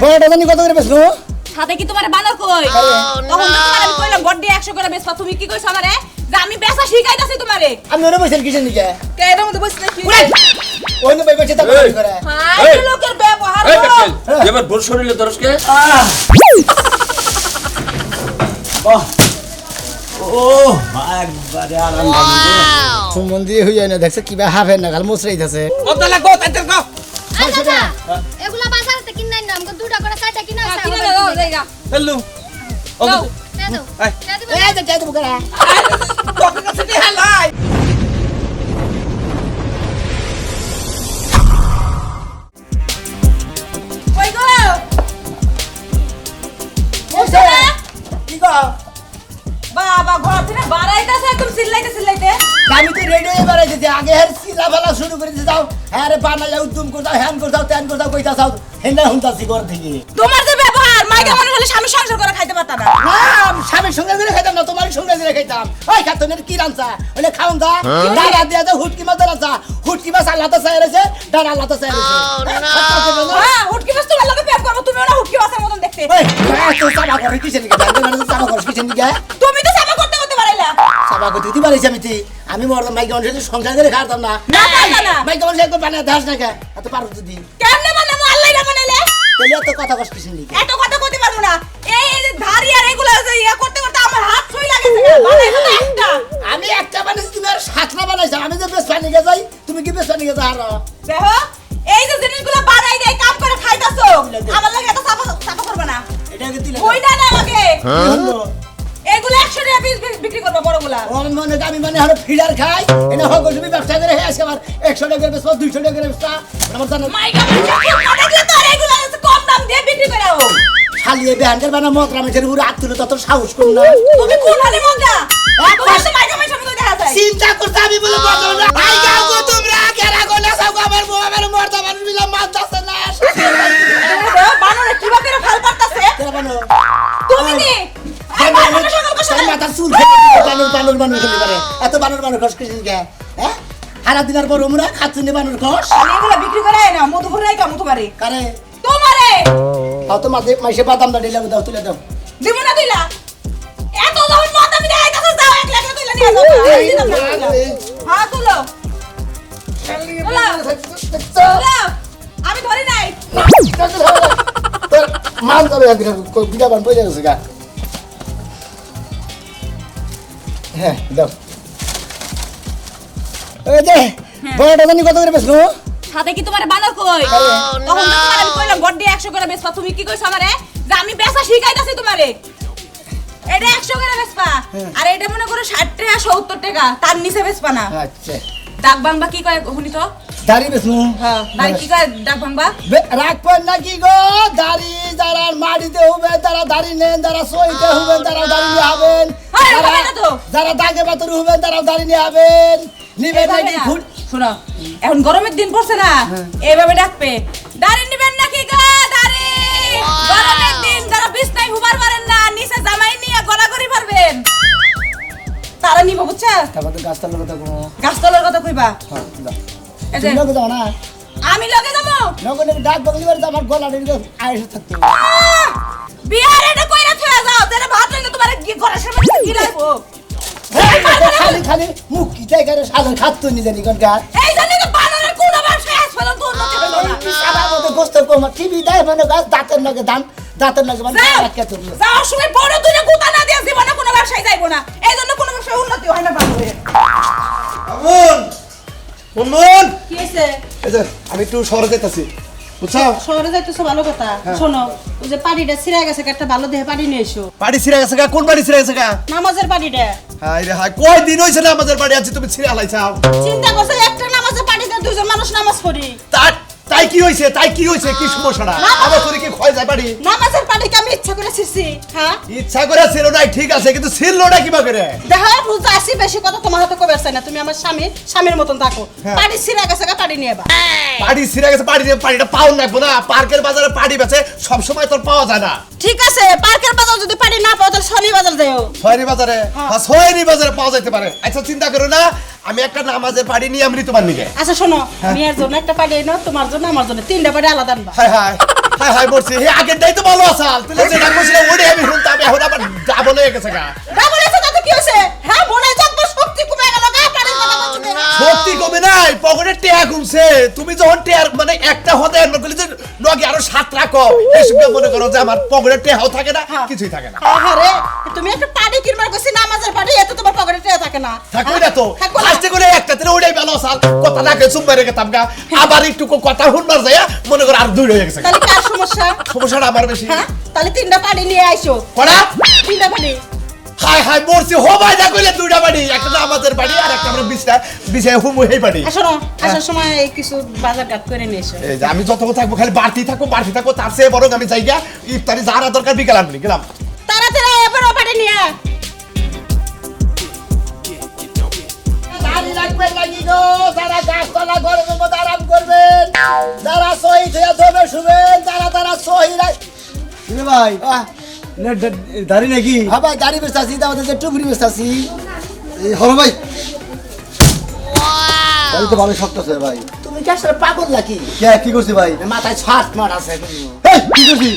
বড়টা জানি কত করে বেচলো? সাথে কি তোমার বানর কই? তখন তো তোমার আমি কইলাম বড্ডি 100 করে বেচবা তুমি কি কইছো আমারে? যে আমি বেচা শিখাইতাছি তোমারে। আমি ওরে নিকে কে এর মধ্যে বসলে কি ওই না তা। করে। হাই এই। লোকের ব্যবহার। কাকেল এবার বোর শরীরে দরজকে ও একবারে আরাম সম্বন্ধী হইয়া না দেখছে কিবা হাফের না খাল মুসরাইতেছে কত লাগো তাইতে কো এই বাবা ঘর থেকে বাড়াইতাছে একদম চিল্লাইতে চিল্লাইতে আমি তো রেডি হয়ে বেড়াইতেছি আগে হের সিলা ফেলা শুরু করে দিতে যাও হ্যাঁ রে বানা যাও তুম করে দাও হ্যান করে দাও ত্যান করে দাও কইতা যাও হেন্দা হুনতাছি ঘর থেকে তোমার যে মাইকা মানুষ হলে স্বামী সংসার করে খাইতে পারতা না। না স্বামীর সঙ্গে করে খাইতাম না তোমার সঙ্গে করে খাইতাম। ওই খাতনের কি রান্তা ওই খাউন দা ডালা দিয়া দে হুটকি মাছ রান্তা হুটকি মাছ আল্লাহ তো চাই রয়েছে ডালা আল্লাহ চাই রয়েছে হ্যাঁ হুটকি মাছ তোমার লগে প্রেম করব তুমি ওরা হুটকি মাছের মতন দেখতে। ওই তো করে কিসের নিকে জানতে তো চাবা করে কিসের নিকে তুমি তো সামা করতে করতে পারাইলা চাবা করে দিতে পারিস আমি আমি মরলাম মাইকে মানুষের সংসার করে খাতাম না। না মাইকে মানুষ একবার বানায় দাস না কে? এত পারো যদি কেমনে তাহলে এত কথা কষ্ট নিকে এত কথা কইতে পারব না। এই যে ধারি আর এগুলো যে ইয়া করতে করতে আমার হাত ছুঁই লাগে বানাইছো একটা। আমি একটা বানাইছি তুমি আর সাতটা বানাইছো। আমি যে বেশ পানি যাই তুমি কি বেশ পানি যা আরও দেখো এই যে জিনিসগুলো বানাই দেয় কাম করে খাইতাছো আমার লাগে এত সাফা সাফা করবে না। এটা কি দিলে কই না না আমাকে হলো? এগুলো একশো টাকা পিস বিক্রি করব বড়গুলা। ওর মনে আমি মানে হলো ফিডার খাই। এটা হোক তুমি ব্যবসা করে হয়ে আমার একশো টাকা বেশ দুইশো টাকা বেচতা আমার জানো তো আর এগুলো কম দাম দিয়ে বিক্রি করে ও। শালিয়ে বেহানকার বানা মত রামেশের উপরে হাত তুলে তত সাহস করুন না। তুমি কোন হালে মগা তোমার তো দেখা যায়। চিন্তা করতে আমি বলে বলতো না। আই যাও গো তোমরা কেরা গো না যাও আমার বউ আমার মর্দা মানুষ মিলা মাছ যাচ্ছে না। বানরে কিবা ফাল পারতাছে? কেরা বানো তুমি কি মাথার চুল বানর বানর বানর খেলে পারে এত বানর বানর খস কিসের গে হ্যাঁ? সারা দিনের পর উমরা খাচ্ছি বানর খস। এগুলো বিক্রি করে না মধু ভরে কাম তোমারে কারে? তোমারে! তাও তো মাঝে মাসে বাদাম দা দিলাম দাও তুলে দাও। দিব না দিলা? এত যখন মত আমি দেখাই তাছ এক লাখ তুইলা নিয়ে যাও এই দিলাম। হ্যাঁ তুলো। আমি ধরি নাই। মান যাবে বিটা বান পয়সা গেছে গা। হ্যাঁ দাও। ওই যে বড়টা জানি কত করে বেচলো? সাথে কি তোমার বানর কই? তখন তো তোমার আমি কইলাম বড্ডি 100 করে বেচবা। তুমি কি কইছো আমারে? যে আমি বেচা শিখাইতাছি তোমারে। এটা 100 করে বেচবা। আর এটা মনে করো 60 টাকা 70 টাকা তার নিচে বেচবা না। আচ্ছা। ডাক ভাঙবা কি কয় তো? দাড়ি হ্যাঁ কি কয় ডাক রাখবেন নাকি গো? দাড়ি যারা মাটিতে হবে তারা দাড়ি নেন যারা সইতে হবেন তারা দাড়ি হবেন। হ্যাঁ, যারা- হবে যারা দাগে পাথর হবেন তারা দাড়ি নিয়ে হবেন নিবেন নাকি। ফুট শোনো এখন গরমের দিন পড়ছে না? এইভাবে ডাকবে দাঁড়ি নিবেন নাকি গো দাঁড়ি? গরমের দিন যারা বিছনায় ঘুমার পারেন না নিচে জামাই নিয়ে পারবেন তারা নিব বুঝছা? তারপর তো গাছতলার কথা কোনো গাছতলার কথা কইবা? হ্যাঁ তুমি লগে যাও না? আমি লগে যাব? নগর নাকি ডাক করে আমার গলা ডেকে আয়েসে থাকতো! বিয়ার এটা কইরা থুয়া যাও তেরে ভাত লইলে তোমার ঘরের সামনে কি লাগবো খালি খালি মুখ কি চাই করে সাজন খাতো নিজে নিকন গা এই জন্য তো বানরের কোন ব্যবসায় আজ পর্যন্ত উন্নতি হলো না আমার মধ্যে গোস্ত কম টিভি দেয় মানে গাছ দাঁতের নাকে দান দাঁতের নাকে মানে যাও রাখিয়া যাওয়ার সময় বড় দুইটা গুতা না দিয়ে জীবনে কোনো ব্যবসায় যাইবো না। এই জন্য কোনো ব্যবসায় উন্নতি হয় না বানরের আমন মুনমুন কি হয়েছে এই যে আমি একটু শহরে যাইতাছি বুঝছ? শহরে যাইতেছো ভালো কথা। শোনো ওই যে পানিটা ছিঁড়ে গেছে একটা ভালো দেহে পানি নিয়ে এসো। বাড়ি ছিঁড়ে গেছে কোন বাড়ি ছিঁড়ে গেছে গা? নামাজের পানিটা হাই রে হাই কয় দিন হইছে না আমাদের বাড়ি আছি তুমি ছিঁড়ে হালাইছাও চিন্তা করছ একটা নামাজের বাড়িতে দুজন মানুষ নামাজ পড়ি? তাই তাই কি হইছে? তাই কি হইছে? কি সমস্যাটা? আমার তোরে কি ক্ষয় যায় বাড়ি? নামাজের পানিকে আমি ইচ্ছা করে ছিঁড়ছি? হ্যাঁ? ইচ্ছা করে ছিল নাই ঠিক আছে কিন্তু ছিল না কিবা করে দেখো বুঝতে আসি বেশি কথা তোমার হাতে কবে আসছে না। তুমি আমার স্বামী স্বামীর মতন থাকো। হ্যাঁ। পানি ছিঁড়ে গেছে গা পানি নিয়ে বা বাড়ি ছিঁড়ে গেছে বাড়ি পানিটা পাও নাকবো না। পার্কের বাজারে পানি বেচে সব সময় তোর পাওয়া যায় না। ঠিক আছে পার্কের বাজার যদি পানি না পাও তাহলে শনি বাজার দেও ছয়নি বাজারে? হ্যাঁ। ছয়নি বাজারে পাওয়া যাইতে পারে। আচ্ছা চিন্তা করো না আমি একটা নামাজের পানি নিয়ে আমি তোমার নিকে। আচ্ছা শোনো হ্যাঁ। মেয়ের জন্য একটা পানি এনো তোমার জন্য আমার জন্য। তিনটা পানি আলাদা আনবা। হাই হাই হাই হাই মরছি হে আগের তো ভালো আসাল। তুই যেটা কইছিস ওরে আমি এখন আবার ডাবল হয়ে গেছে গা। ডাবল তাতে কি হয়েছে? হ্যাঁ মনে হয় যত শক্তি কমে গেল গা পানির কথা বলছো শক্তি কমে নাই পকেটে টেয়া কমছে তুমি যখন টেয়ার মানে একটা হতে যে নগে আরও সাত রাখো এই মনে করো যে আমার পকেটে টেহাও থাকে না কিছুই থাকে না। আহারে তুমি একটা থাকে না। থাকবে না তো। করে একটা ওটাই ভালো আসাল কথা রাখে চুম্বা রেখে তামগা আবার একটু কথা শুনবার যায় মনে করো আর দুই হয়ে গেছে তাহলে কার সমস্যা? সমস্যাটা আমার বেশি। হ্যাঁ? তাহলে তিনটা পানি নিয়ে আইসো। করা তিনটা পানি। হাই হাই মরছি। হবাই যা কইলে দুইটা বাড়ি একটা আমাদের বাড়ি আর একটা আমরা বিছটা বিছায় হুমু এই বাড়ি আসো না আসার সময় কিছু বাজার ঘাট করে নিয়ে এসো। এই যে আমি যতক্ষণ থাকব খালি বাড়তি থাকব বাড়তি থাকব তার চেয়ে বরং আমি যাই গিয়া ইফতারি যারা দরকার বিকেল আনবি গেলাম। তাড়াতাড়ি এবার পানি নিয়ে রাখবেন নাকি গো যারা গাছতলা গরমের মধ্যে আরাম করবেন যারা সহি জমে শুবেন যারা তারা সহি ভাই? দাড়ি নাকি? হ্যাঁ ভাই দাড়ি বেচাছি আমাদের যে টুকরি বেচাছি এই হলো ভাই। দাড়ি তো ভালো শক্ত আছে ভাই। তুমি কি আসলে পাগল নাকি? কে কি করছি ভাই? মাথায় ছাট মার আছে কি করছি?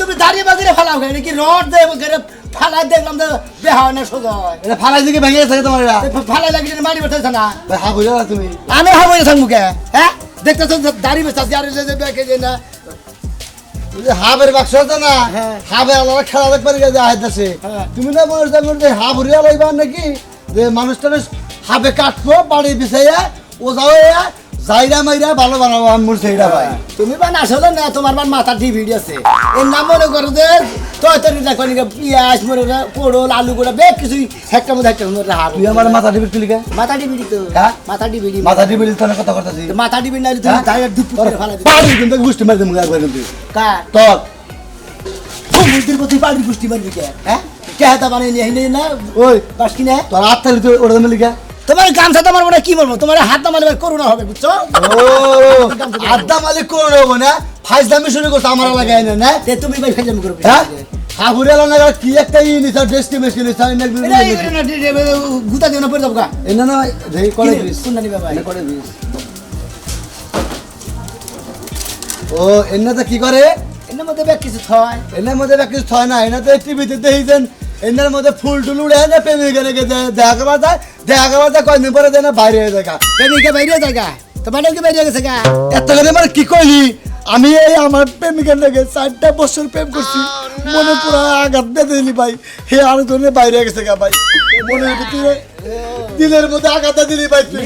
তুমি দাঁড়িয়ে বাজিরে ফেলাও কেন? কি রড দেব করে ফালাই দেখলাম তো বেহা না সোজা। হয় এটা ফালাই দিকে ভেঙে গেছে তোমার ফালাই লাগিয়ে মারি বেঠাইছে না। হা বুঝা তুমি। আমি হাবো না মুখে হ্যাঁ? দেখতেছো যে দাড়ি বেচাছি আর এই যে যে না। হাবের বাক্স আছে না হ্যাঁ। হাবের আলাদা খেলা দেখবার গেছে হ্যাঁ। তুমি না মনে মনে হা ভরিয়া নাকি? যে মানুষটা হাবে কাটবো বাড়ি বিছাইয়া ও যাও যাইরা মাইরা ভালো বানাবো আমি মরছে এটা ভাই। তুমি বান আসলে না তোমার বান মাথা টিভি আছে। এর নাম মনে করো যে তরকারি দেখো নি পিঁয়াজ করো পোড়ল আলু গোড়া বেশ কিছুই একটা মধ্যে একটা মধ্যে হাত তুই আমার মাথা টিপি তুলিকে মাথা টিভি তো হ্যাঁ? মাথা টিভি মাথা টিপি তোর কথা করতেছি মাথা টিভি না তুমি হ্যাঁ? দাঁড়িয়ে দুপুর করে ফেলা দিবে পাড়ি কিন্তু গুষ্টি মারি দেবো একবার কিন্তু কার তোর মুদির প্রতি পাড়ি পুষ্টি মারবি কে? হ্যাঁ কে হাতা বানিয়ে নিয়ে না ওই বাস কিনে তোর হাত থাকলে তুই ওটা তোমার গামছা তোমার মনে হয় কি বলব? তোমার হাত মারলে করোনা হবে বুঝছ? ও আড্ডা মালিক করে নেব না? ফাইজ দামি শুরু করছে আমার লাগাই না না তে তুমি ভাই ফেলে করবে হ্যাঁ? হাবুরে না কি একটা ই নিছা ডেস্টি মেশি নিছা এনে গুতা দিও না পড়ে যাব গা। এনে না দেই করে দিস। কোনটা নিবে ভাই? এনে করে দিস। ও এনে তো কি করে? এর মধ্যে ব্যাগ কিছু থয় এনের মধ্যে একটা কিছু হয় না এনে তো টিভিতে দেখেছেন এনের মধ্যে ফুল টুল উড়ে না দেখা যায় দেখা যায় কয়দিন পরে দেয় না বাইরে গা। প্রেমিকা বাইরে জায়গা তোমার কি বাইরে গেছে গা। এত করে মানে কি কইলি? আমি এই আমার প্রেমিকার লাগে চারটা বছর প্রেম করছি। মনে পুরো আঘাত বেঁধে দিলি ভাই। হে আরও ধরনের বাইরে গেছে গা ভাই। মনের ভিতরে দিলের মধ্যে আঘাত দিলি ভাই তুই।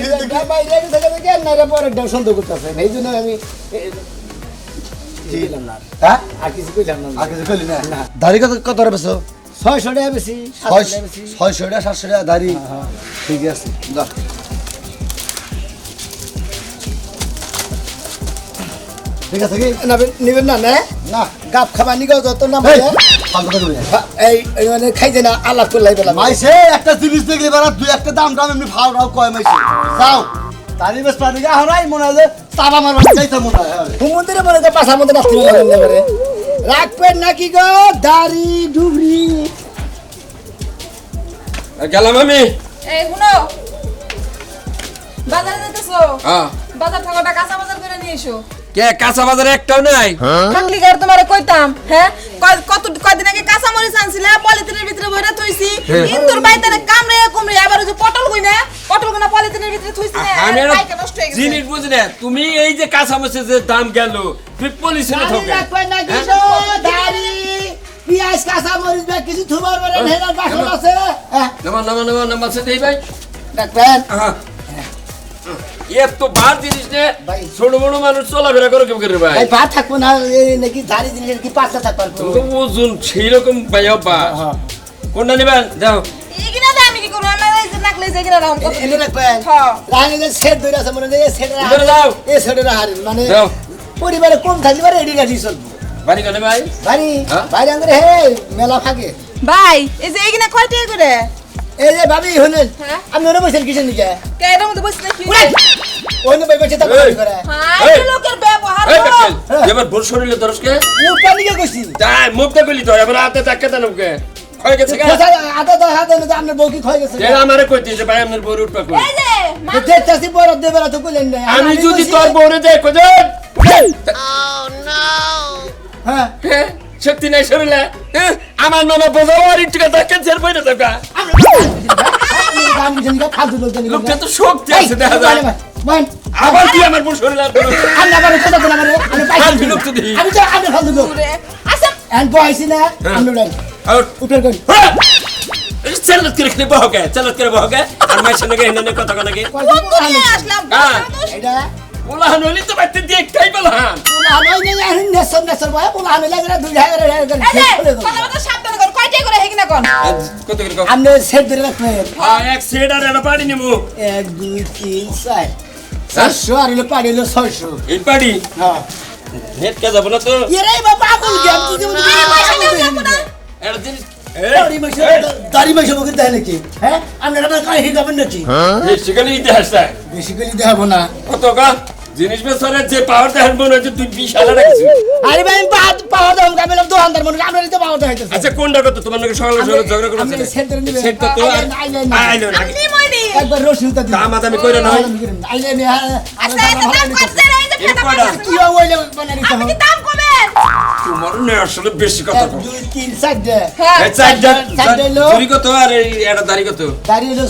বাইরে গেছে গা দেখে না পরে সন্দেহ করতেছে। এই জন্য আমি কইলাম না হ্যাঁ? আর কিছু কইলাম না। আর কিছু কইলি না? দাড়ি কত কত বেছো ছয়শো টাকা বেশি ছয়শো টাকা সাতশো টাকা দাড়ি। ঠিক আছে ঠিক আছে কি? নেবেন নেবেন না না। না। গাপ খাবার নিগো যত না এই, না। মানে খাইতে না আলাপ করে লাইবে লাগবে মাইসে একটা জিনিস দেখলে বেড়া দুই একটা দাম দাম এমনি ফাও ফাও কয় মাইসে যাও দাড়ি বেশ পানি গা হরাই মনে হয় যে চাবা মারবার মনে হয়। হ্যাঁ। হুমন্দিরে মনে করে পাশার মধ্যে না রাখবেন নাকি গো? দাড়ি ডুবরি গেলাম আমি। এই শুনো। বাজারে যেতেছো হ্যাঁ। বাজার থাকাটা কাঁচা বাজার করে নিয়ে এসো। কে কাঁচা বাজারে একটাও নাই? থাকলি গার তোমারে কইতাম হ্যাঁ? কত কয়দিন আগে কাঁচা মরিচ আনছিলে পলিথিনের ভিতরে ভরে থইছি। হ্যাঁ। ইন্দুর বাইতে কামড়ে কুমড়ে আবার ওই যে পটল কই না পটল গুনা পলিথিনের ভিতরে থইছি না আমি হয়ে জিনিস বুঝি না। তুমি এই যে কাঁচা যে দাম গেল তুমি পলিশনে দাড়ি ঠকে। হ্যাঁ? দাড়ি পিয়াজ কাঁচা মরিচ ব্যাগ কিছু থুবার বলেন হেনার বাসন আছে। হ্যাঁ, নামা নামা নামা নামা সে দেই ভাই। রাখবেন আহা। এত বার জিনিস নে। ছোট বড় মানুষ চলাফেরা করো কেমন করে ভাই ভাত থাকব না নাকি দাড়ি জিনিসের কি পাতলা থাকবার তুমি তো ওজন সেই রকম ভাই হ্যাঁ। কোনটা নিবেন যাও হ্যাঁ। ধরে মনে হয় ধরে মানে। পরিবারে কম থাকতে পারে এডি গাড়ি চলবো বাড়ি কানে ভাই বাড়ি? বাড়ি হে মেলা ফাঁকে ভাই এই যে এগিনা কয় টাকা করে এই যে ভাবি হলেন হ্যাঁ? আপনি ওরে বসেন কিসের নিকে? কে এর মধ্যে বসে নাকি অন্য ভাই বসে তা। করে। এই। লোকের ব্যবহার করো। এবার ভোর শরীরে দরজকে মুখটা নিকে কইছি। যাই মুখটা গলি তো এবার হাতে তাকে দেন ওকে গেছে আদা দা হাতে না আপনার বউ কি গেছে? যে আমারে কই দিয়েছে ভাই আপনার বউর কই? এই যে দেখতাছি তো কইলেন না। আমি যদি তোর বউরে দেখ কই দেন হ্যাঁ। হ্যাঁ। সত্যি নাই শরীরে? হ্যাঁ? আমার নানা বোঝাবো আর একটু কথা ক্যান্সার বইটা থাকা না ফালতু লোক জানি লোকটা তো শক্তি আছে দেখা যায় মান আবার কি আমার পুরো শরীরে আর আমি আবার কথা বলা মানে আমি পাইছি। ফালতু লোক আমি তো আমি ফালতু লোক। আচ্ছা। এন্ড বয়সি না আমি আউট। কই হ্যাঁ! করে খেলে বহকে চালাত করে বহকে। আর মাইছে নাকি এনে কথা কথা কি আসলাম হ্যাঁ। এটা ওলাহান হইলে তো বাইতে দিয়ে একটাই বলহান পুলা নই নেই নেসর নেসর বয় পুলা আমি লাগে দুই হাজার কথা কথা কর কয়টাই করে হেগিনা কোন? কত করে কও? আপনি সেট ধরে রাখবেন হ্যাঁ এক সেট আর একটা পাড়ি নেব। এক দুই তিন চার। চারশো আর হলো পাড়ি হলো ছয়শো। এই পাড়ি? হ্যাঁ। নেট কে যাব না তো? এরে বাবা পাগল গেম জিনিস দেয় নাকি? হ্যাঁ? দেখাবো না। কত কা? জিনিস বেসরে যে পাওয়ার দেখান মনে হচ্ছে তুই বিশ হাজার রাখছিস আরে ভাই আমি পাওয়া পাওয়া দাম কামিলাম দোকানদার মনে আপনার তো পাওয়া দেখাইতেছে। আচ্ছা কোনটা কত তোমার নাকি সকালে সকালে ঝগড়া করে আপনি সেট নেবেন। সেট তো। আইলো না। একবার রসি উতা দিন। দামাদামি কইরা না। আইলে নে আর দাম করছে রে এই যে কি হইলে বানাই দিতে হবে দাম কমেন। তোমার না আসলে বেশি কথা কও। দুই তিন চার দে। হ্যাঁ। এই চারটা চারটা হইল। চুরি কত আর এই একটা দাড়ি কত? দাড়ি হলো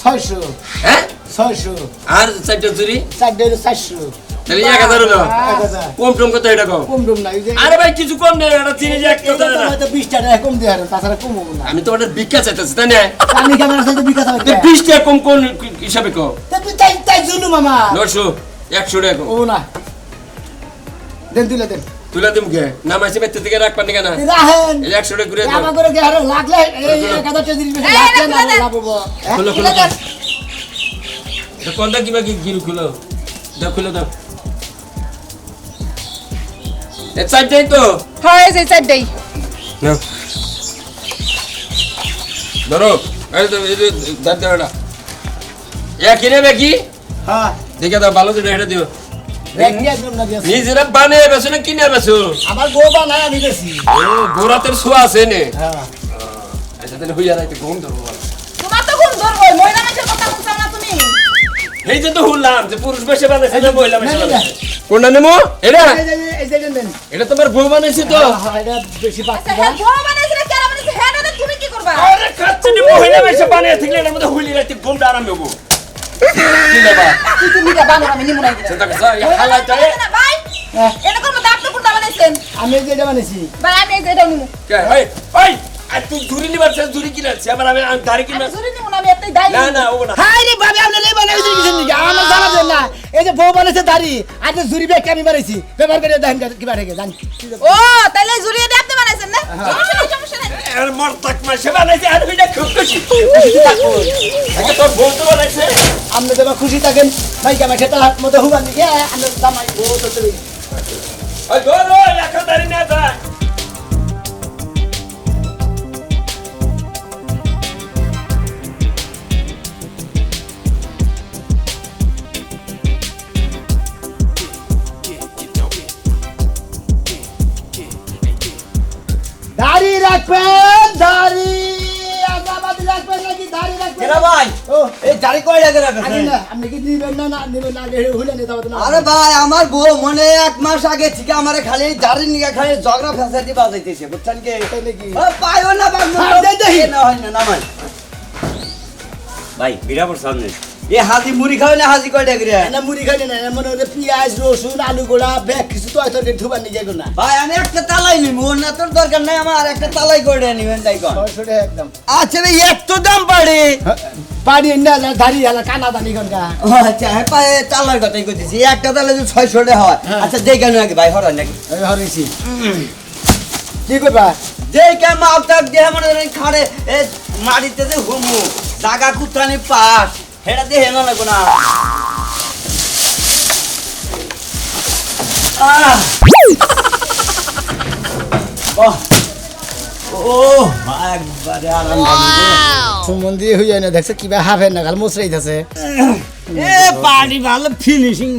ছয়শো। হ্যাঁ? ছয়শো। আর চারটা চুরি? চারটা হলো চারশো। তাহলে এক হাজার হলো কম টম কত এটা কও? কম টম না আরে ভাই কিছু কম নেই এটা জিনিস এক কথা না হয়তো বিশ টাকা কম দিয়ে হারেন তাছাড়া কম হব না। আমি তো ওটা ভিক্ষা চাইতেছি তাই না? আমি ক্যামেরার সাথে বিকাশ হবে তো টাকা কম কোন হিসাবে কও? তুই তাই তাই জুলু মামা। নশো একশো টাকা ও না। দেন তুলে দেন। তুলে দিম কে নামাইছে বেতে থেকে রাখ পানি কেনা রাহেন এই একশো টাকা ঘুরে দাও। আমার করে গে আরও লাগলে? এই এক হাজার চৌত্রিশ লাগলে না লাভ হব। কোনটা কিবা কি গিরু খুলো। দাও খুলো দাও এ চারটাই তো। হয় যে চারটাই নাও ধরো এই তো এই দাঁত দাও এটা এ কিনে বেকি হ্যাঁ। দেখে দাও ভালো করে এটা দিও। নিজেরা বানিয়ে বেছো না কিনে বেছো? আমার বউ বানায় আমি গেছি। ও গোরাতের ছোঁয়া আছে নে। হ্যাঁ। আচ্ছা তাহলে হইয়া রাইতে ঘুম ধরবো। তোমার তো কোন ধরবো মহিলা মানুষের কথা শুনছো না তুমি? এই যে তো শুনলাম যে পুরুষ বেশে বানাইছে না মহিলা বেশে। বানাইছে? কোনটা নেব এটা। এটা তোমার বউ বানাইছে তো। এটা বেশি আচ্ছা। হ্যাঁ বউ বানাইছে না কেন বানাইছে? হ্যাঁ না তুমি কি করবা? আরে খাচ্ছে নি মহিলা বেশে বানিয়ে থাকলে এটার মধ্যে হুইলি রাইতে ঘুমটা আরাম হব কি নেবা তুই তুমি যা বানো আমি নিমুনাই দিলাম চিন্তা করছ এই হালাইটারে ভাই? হ্যাঁ। এটা দাম তো কোনটা বানাইছেন? আমি এই বানাইছি। ভাই আমি এই যে নিমু কে? আর তুই ঝুরি নিবার চাস ঝুরি কিনা আছে আবার আমি আমি দাড়ি কিনা আমি জুরি নিমু না আমি এতই দাই না না ও না। হাই রে বাবে আপনি লে বানাই দিয়েছেন নাকি? আমার জানা দেন না। এই যে বউ বানাইছে দাড়ি আর যে জুরি ব্যাগ আমি বানাইছি ব্যবহার করে দেখেন কি বাড়ে জান ও তাইলে জুরি দিয়ে আপনি বানাইছেন না? সমস্যা নাই সমস্যা নাই। আর মরতাক মাসে বানাইছে আর হইটা খুব খুশি। আগে তোর বউ তো বানাইছে? আপনি তো খুশি থাকেন। ভাই মতো হুবান দিকে আমরা জামাই বউ তো চলে এখন না আরে ভাই আমার বউ মনে এক মাস আগে থেকে আমার খালি দাড়ি নিয়ে খালি ঝগড়া ফেসাইতে বাজাইতেছে বুঝছেন কি? পাইও না হ্যাঁ, হয়। ভাই বিরাবর সামনে। এ হাজি মুড়ি খাবে না হাজি কয় টাকা রে না মুড়ি খাইলে না মনে হচ্ছে পেঁয়াজ রসুন আলু গোড়া ব্যাগ কিছু তো হয়তো ধুবার নিয়ে যাব না। ভাই আমি একটা তালাই নিব না তোর দরকার নাই আমার একটা তালাই করে নিবেন তাই কোন। একদম। আচ্ছা ভাই এত দাম বাড়ে বাড়ি না দাড়ি হালা কানা দানি ও, আচ্ছা হ্যাঁ পায়ে তালার কথাই কইতেছি একটা তালে যদি ছয়শো টাকা হয় আচ্ছা দেখে নাকি ভাই হরাই নাকি? হরেছি কি করবা যে কেমন আপনার দেহ মনে খাড়ে এ মাটিতে যে হুমু জাগা কুত্রানি পাস হেটা দেহে না। লাগো না সুমন দিয়ে না দেখছে কিবা হাফে না গাল মুসরাই এ পানি ভালো ফিনিশিং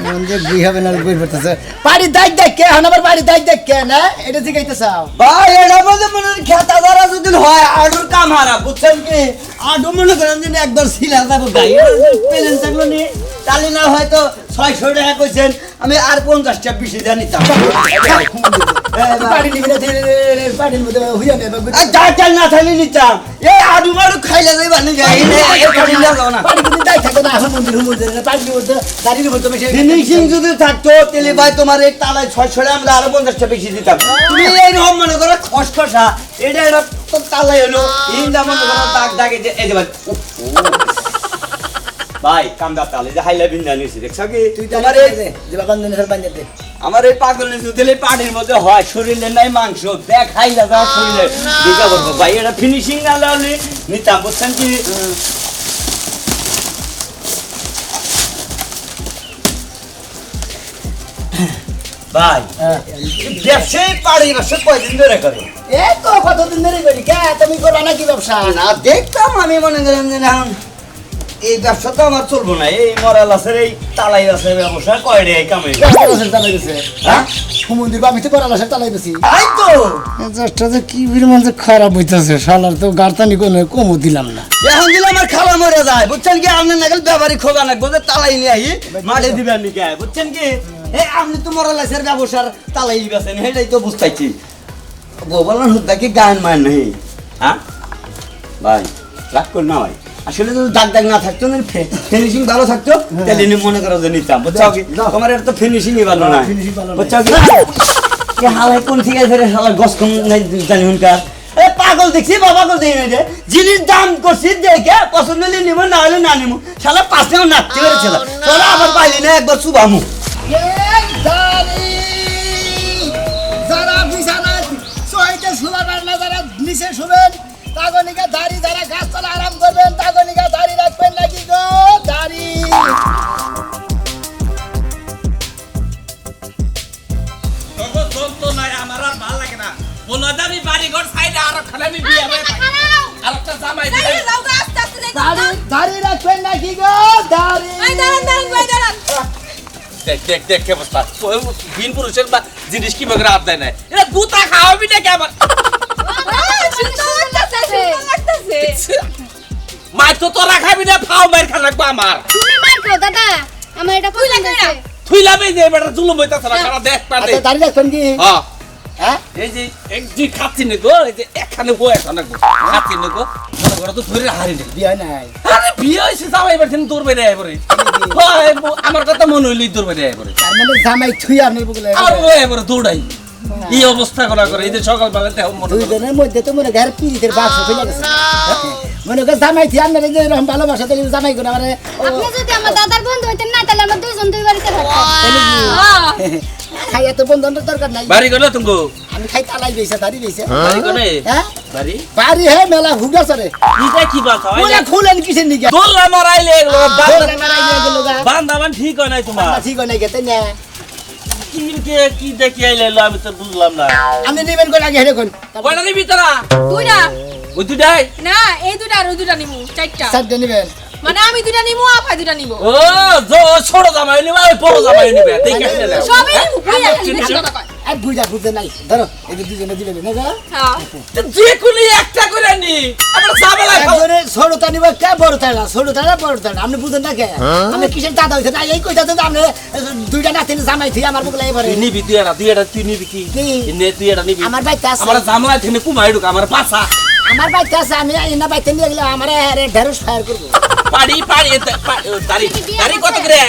হবে না গুই পড়তেছে। বাড়ি দাইক দেখ কে? হন আবার বাড়ি দাইক দেখ কে না? এটা জিগাইতে চাও ভাই এটা বলতে মনে খেতা ধরা যদি হয় আডুর কাম হারা বুঝছেন কি? আডু মনে করেন যে একবার সিলা যাব গাই পেলেন থাকল নি তাহলে না হয়তো ছয়শো টাকা কইছেন আমি আর পঞ্চাশটা বেশি দিয়ে থাকতো তাহলে ভাই তোমার এই তালায় ছয়শো টাকা আমরা আরও পঞ্চাশটা বেশি দিতাম তুমি এইরকম মনে করো খসখসা এটা এটা তো তালাই হলো মনে দাগ দাগে এই যে ভাই কামদা তালে যে হাইলা বিন্দা নিছি দেখছ কি? তুই তোমার আমার এই যে বাবা নেশার বাঞ্জাতে আমার এই পাগল নিচু দিলে পানির মধ্যে হয় শরীরে নাই মাংস দেখ হাইলা যা শরীরে। দিকা করব ভাই এটা ফিনিশিং না লাউলি নিতাম বুঝছেন কি? ভাই ব্যবসায়ী পাড়ি ব্যবসা কয়দিন ধরে করে? এ তো কতদিন ধরে করি কে তুমি করবা নাকি ব্যবসা? না দেখতাম আমি মনে করেন যে না, এই ব্যবসা তো আমার চলবো না এই মরাল আছে এই তালাই আছে ব্যবসা কয় রে কামে চালাই গেছে। হ্যাঁ? সমুদ্র বা আমি তো করালাসের চালাই গেছি। তাই তো! যে কি যে খারাপ হইতেছে শালার তো গার্তানি কোনো কমও দিলাম না। এখন দিলে আমার খালা মরে যায় বুঝছেন কি? আপনি নাগাল ব্যাপারী খোঁজা নাকবো যে তালাই নিয়ে মাঠে দিবেন বুঝছেন কি? এই আপনি তো মরাল আছে ব্যবসার তালাই বেছেন সেটাই তো বুঝতেছি হুদ্দা কি গান মান নেই? হ্যাঁ? ভাই রাগ কর না ভাই। আসলে তো দাগ দাগ না থাকতো না ফিনিশিং ভালো থাকতো। তাহলে নি মনে করো যে নিতাম বুঝছ কি? তোমার এটা তো ফিনিশিংই ভালো না। বুঝছ কি? এ হালাই কোন ঠিক আছে রে হালা গস কম নাই জানি হুনকার এ পাগল দেখছি বা পাগল দেখি নাই রে জিনিস দাম করছি দেখে পছন্দ হলে নিব না হলে না নিব শালা পাঁচ নাচতে পেরেছিল তোরা আবার পাইলি না একবার শুভামু যারা বিছানায় শোয়াইতে শুবাবেন না, যারা নিচে শুবেন, তাগনিকা দাড়ি, যারা গাছতলা আরাম করবেন, তাগনিকা দাড়ি রাখবেন নাকি গো? দাড়ি! আমার আর ভালো লাগে না। বলো আমি বাড়ি ঘর সাইডে আর ওখানে আমি বিয়ে আর একটা জামাই দিলে দাঁড়িয়ে যাও গো, আস্তে আস্তে যাই দাড়ি, দাড়ি রাখবেন নাকি গো? দাড়ি! এই দাঁড়ান দাঁড়ান ভাই দাঁড়ান। দেখ দেখ দেখ কে অবস্থা। ভিন পুরুষের বা জিনিস কি বগরা হাত দেয় না এটা গুতা খাওয়াবি না কে আমার খাবি মার খা লাগবো আমার। তুমি মার খাও দাদা। আমার এটা পছন্দ হয়েছে। যে বেটা জুলুম হইতাছে না সারা দেখ পারে। আচ্ছা, দাড়ি রাখবেন কি? হ্যাঁ। হ্যাঁ? এই যে এক দুই খাচ্ছি নি গো এই যে একখানে বই আছে না গো। খাচ্ছি নি গো। মনে করো তো ধরে হারি নি বিয়ে নাই। আরে বিয়ে হয়েছে জামাই বেড়ে আয় পরে। হয়, আমার কথা মনে হইলেই দৌড় বেড়ে আয় পরে। তার মানে জামাই থুই আপনার বুকলে আমার বউ এবারে দৌড়াই। এই অবস্থা করা করে এই যে সকাল বেলা মনে করো। দুইজনের মধ্যে তো মনে ঘর পিড়িতের বাক্স ফেলে গেছে। মনে কর জামাই থুই আপনার যে এরকম ভালোবাসা তাহলে জামাই করে আমার আপনি যদি আমার দাদার বন্ধু হইতেন না তাহলে আমরা দুইজন দুই বাড়িতে থাকতাম। খাই এত বন্ধনের দরকার নাই। বাড়ি গেল তুমি আমি খাই তালাই বেছে দাড়ি বেছে বাড়ি গেলে হ্যাঁ? বাড়ি? বাড়ি হে মেলা হুগা সরে এটা কি হয়? বলে খুলেন কিসের মারাইলে এগুলো বান্দাবান ঠিক হয় নাই তোমার? ঠিক হয় নাই গেতে না? কি কি দেখি আইলে আমি তো বুঝলাম না। আপনি নেবেন কোন আগে হেরে কোন? কয়টা নিবি তোরা? দুইটা। ওই দুটাই? না এই দুটা আর ওই দুটা নিমু চারটা। সাতটা নেবেন? মানে আমি দুটা নিমু আপা দুটা নিব। ও জো ছোট জামাই নিবা ওই বড় জামাই নিবে দেখে নিলে সবই নিমু ভাইয়া খালি বেশি কথা। কয় আর বুঝা বুঝতে নাই ধরো এই যে দুজনে দিবেন না গো হ্যাঁ। যে কোনো একটা করে নি আমরা ঝামেলা একজনে ছোটটা নিব কে বড়টা না ছোটটা না বড়টা না আপনি বুঝেন না কে? আমি কিসের দাদা হইছে? না এই কইতা তো আপনি দুইটা নাতিন জামাই থি আমার বুকলে এবারে। তুই নিবি তুই এটা তুই নিবি কি? নে তুই এটা নিবি। আমার বাইতে আছে। আমার জামলা থেকে কুমাই ঢুক আমার পাছা। আমার বাইতে আছে আমি এনা বাইতে নিয়ে গেলে আমার ঢেরস ফায়ার করব। পাড়ি পাড়ি দাড়ি দাড়ি কত করে?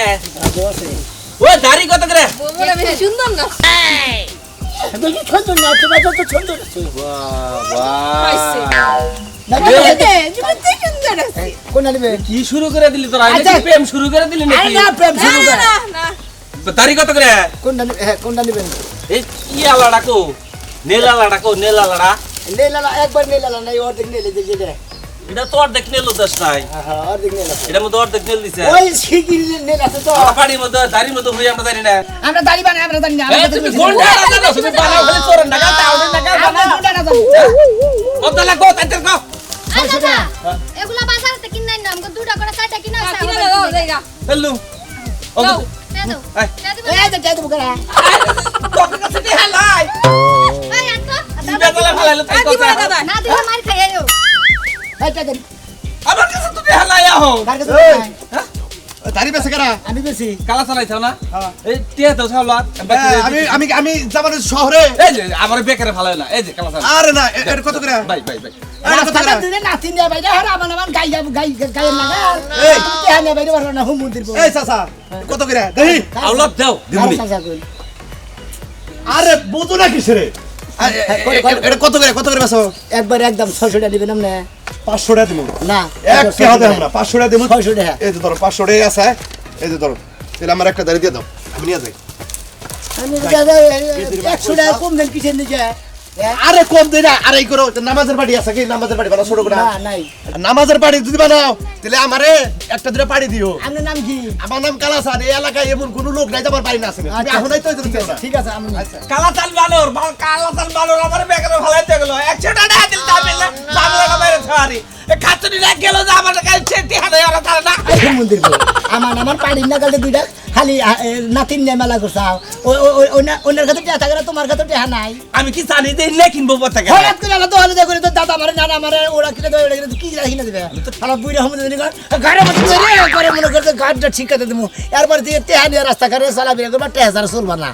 ও দাড়ি কত করে? বলে বেশি সুন্দর না? কি শুরু করে দিলি তোরা? আচ্ছা। প্রেম শুরু করে দিলি নাকি? না প্রেম শুরু করে। না না। দাড়ি কত করে? কোনটা হ্যাঁ কোনটা নিবেন এই কি আলা ডাকো নীল আলা ডাকো নীল আলাড়া নেলালা একবার নেলালা নাই অর্ধেক নেলে যে যে এটা তো অর্ধেক নেল দশ নাই। হ্যাঁ অর্ধেক নেলা এটার মধ্যে অর্ধেক নেল দিছে। ওই শিগির নেল আছে তো। আমার মধ্যে দাড়ির মধ্যে হয়ে আমরা জানি না। আমরা দাড়ি বানাই আমরা জানি না তুমি গোন্ডা না, তুমি বানাও খালি চোরের নাগা, তাওনের নাগা, আমরা বানাও। না জানি। কত লাগবো, তাইতে কও। আই এগুলা বাজারে থেকে কিনে না আমাকে দুটা করে চারটা কিনা আছে কিনে দাও জায়গা। ফেললু। ও, দাও। দাও এই, দে দিবে এই যে যাই তো বকরা তোর কাছে দিয়ে হালাই। আমার কাছে তুমি হালাই আহো। কার কাছে এই। নাই? দাড়ি বেছে কেনা আমি বেশি কালা চালাইছ না? হ্যাঁ। এই টিয়া তো ছাওলা হ্যাঁ, আমি আমি আমি যাবার শহরে। এই যে আমার বেকারে ভালো না। এই যে কালা চালা। আরে না এ- কত করে? কত আর বুঝো না কিসেরে? এটা কত করে কত করে বেছো একবার একদম ছয়শো টাকা দিবেন আপনি পাঁচশো টাকা দিব না এক টাকা দেব। না পাঁচশো টাকা দেবো ছয়শো টাকা। এই যে ধরো পাঁচশো টাকা আছে। এই যে ধরো তাহলে আমার একটা দাড়ি দিয়ে দাও। আমি নিয়ে যাই। আমি একশো টাকা কম দেন কিসের নিচে? আরে কম দে না আরে করো নামাজের বাড়ি আছে কি? নামাজের বাড়ি বানাও ছোট করে। না নাই। নামাজের বাড়ি যদি বানাও তাহলে আমারে একটা দুটো পাড়ি দিও। আপনার নাম কি? আমার নাম কালাসান এই এলাকায় এমন কোনো লোক নাই আমার বাড়ি না আছে। আমি এখনই তো এই না। ঠিক আছে আমি কালা চাল বানর বাল কালা চাল বানর আমার বেকারে ফলাইতে গেল। একশো টাকা দিল তাহলে লাগা বাইরে ছাড়ি। খাতুনি না গেল যে আমার কাছে ওরা তারা না। মন্দির আমার আমার পাড়ির না কালকে দুইটা খালি নাতিন নিয়ে মেলা করছাও অন্যের কাছে টেহা থাকে তোমার কাছে টেহা নাই। আমি কি জানি যে কিনবো পথে হঠাৎ করে আলাদা হলে দেখো তো দাদা মারে নানা মারে ওরা কিনে দেবে ওরা কিনে দেবে, কি রাখি না দেবে। আমার ঘরে করে করে মনে করতে গাড়িটা ঠিক করে দেবো। এরপর দিয়ে টেহা নিয়ে রাস্তা করে চলাফেরা করবা টেহা ছাড়া চলবা না।